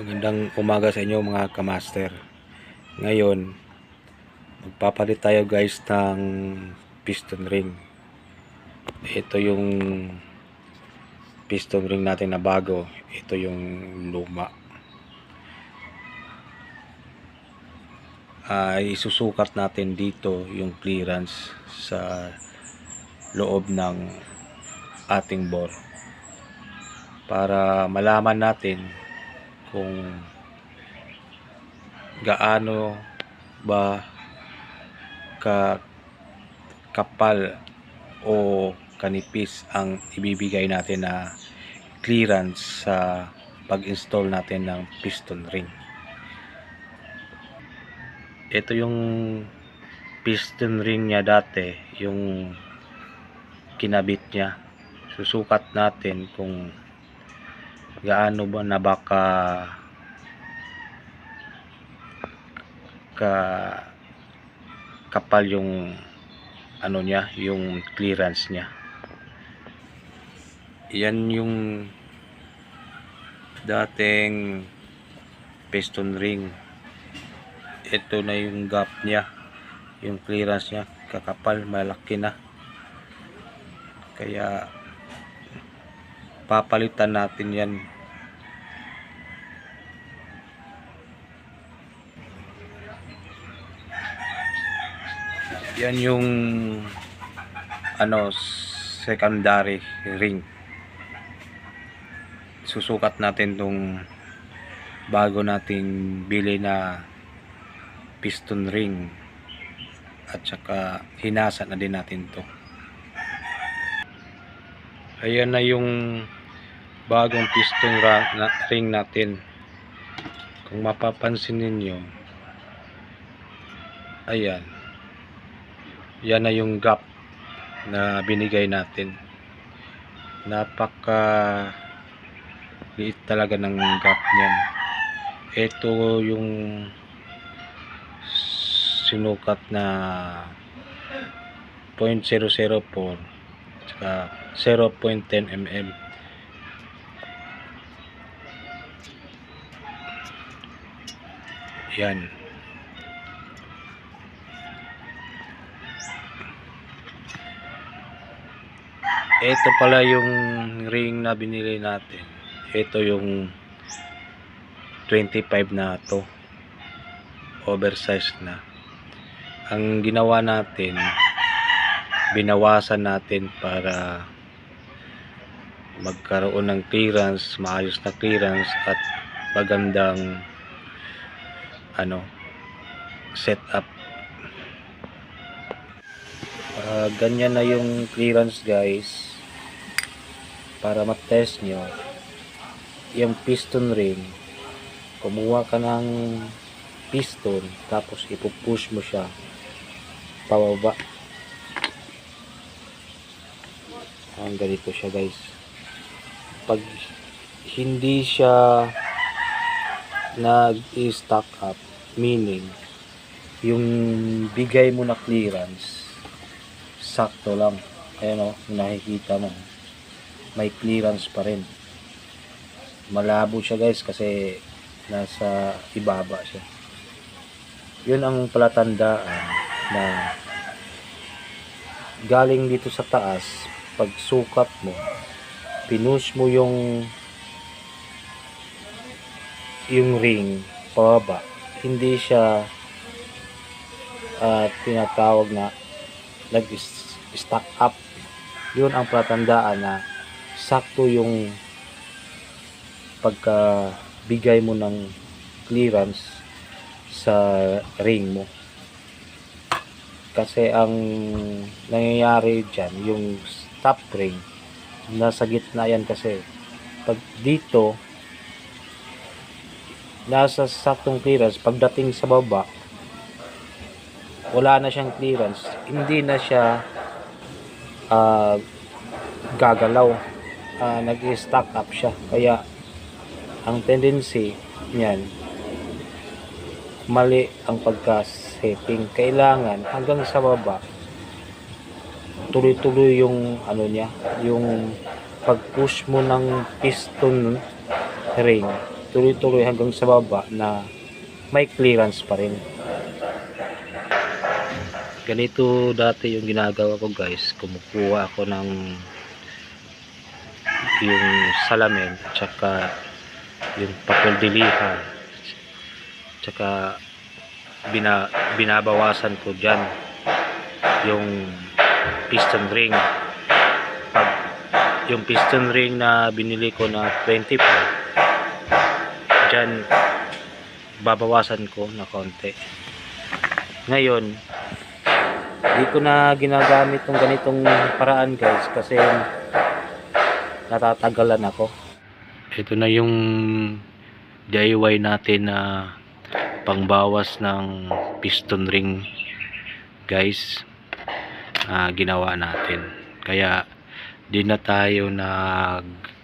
Magandang umaga sa inyo mga kamaster. Ngayon, magpapalit tayo guys ng piston ring. Ito yung piston ring natin na bago. Ito yung luma. Ah, isusukat natin dito yung clearance sa loob ng ating bore para malaman natin kung gaano ba ka kapal o kanipis ang ibibigay natin na clearance sa pag-install natin ng piston ring. Ito yung piston ring niya dati, yung kinabit niya. Susukat natin kung gaano ba na baka ka kapal yung ano niya, yung clearance niya. Yan yung dating piston ring. Ito na yung gap niya. Yung clearance niya, kakapal, malaki na. Kaya papalitan natin yan. Yan yung ano secondary ring. Susukat natin tong bago nating bili na piston ring. At saka hinasa na din natin to. Ayan na yung bagong piston ring natin. Kung mapapansin ninyo ayan. Yan na yung gap na binigay natin. Napaka liit talaga ng gap niyan. Ito yung sinukat na 0.004 tsaka 0.10 mm yan. Ito pala yung ring na binili natin. Ito yung 25 na to. Oversized na. Ang ginawa natin binawasan natin para magkaroon ng clearance maayos na clearance at magandang ano setup Ah, ganyan na yung clearance guys. Para matest nyo yung piston ring kumuha ka ng piston tapos ipupush mo siya pababa. Ang ganito siya guys. Pag hindi siya nag-stack up meaning yung bigay mo na clearance sakto lang. Ayan o nakikita mo. May clearance pa rin. Malabo siya guys kasi nasa ibaba siya. Yun ang palatandaan na galing dito sa taas pag sukat mo pinush mo yung yung ring pababa. Hindi siya ah, tinatawag na nag-stack up. Yun ang palatandaan na sakto yung pagka bigay mo ng clearance sa ring mo. Kasi ang nangyayari dyan yung stop ring nasa gitna yan kasi. Pag dito nasa saktong clearance. Pagdating sa baba wala na siyang clearance. Hindi na siya ah, gagalaw. Ah, nag-stack up siya. Kaya ang tendency niyan mali ang pagka-setting. Kailangan hanggang sa baba tuloy-tuloy yung ano niya yung pag-push mo ng piston ring tuloy-tuloy hanggang sa baba na may clearance pa rin. Ganito dati yung ginagawa ko guys. Kumukuha ako ng yung salamin at saka yung papel de liha tsaka bina, binabawasan ko dyan yung piston ring pag yung piston ring na binili ko na 25 dyan. Babawasan ko na konti. Ngayon di ko na ginagamit ng ganitong paraan guys kasi natatagalan ako. Ito na yung DIY natin na pangbawas ng piston ring guys ah, ginawa natin. Kaya di na tayo nag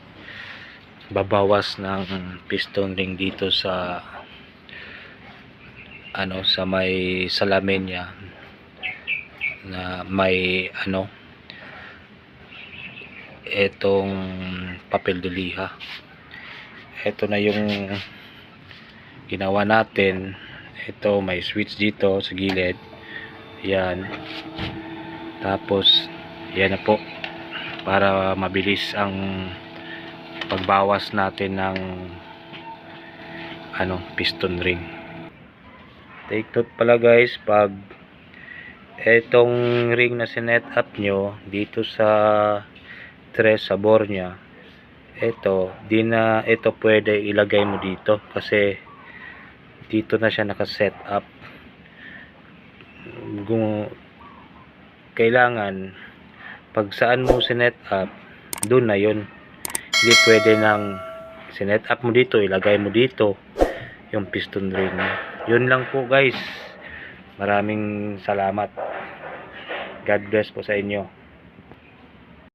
babawas ng piston ring dito sa ano sa may salamin niya na may ano etong papel de liha ito na yung ginawa natin. Ito may switch dito sa gilid. Yan. Tapos yan na po. Para mabilis ang pagbawas natin ng ano piston ring. Take note pala guys pag etong ring na sinet up nyo dito sa tres sabor niya ito di na ito pwede ilagay mo dito kasi dito na siya nakaset up. Kung kailangan pag saan mo sinet up doon na yun hindi pwede nang sinet up mo dito ilagay mo dito yung piston ring. Yun lang po guys. Maraming salamat. God bless po sa inyo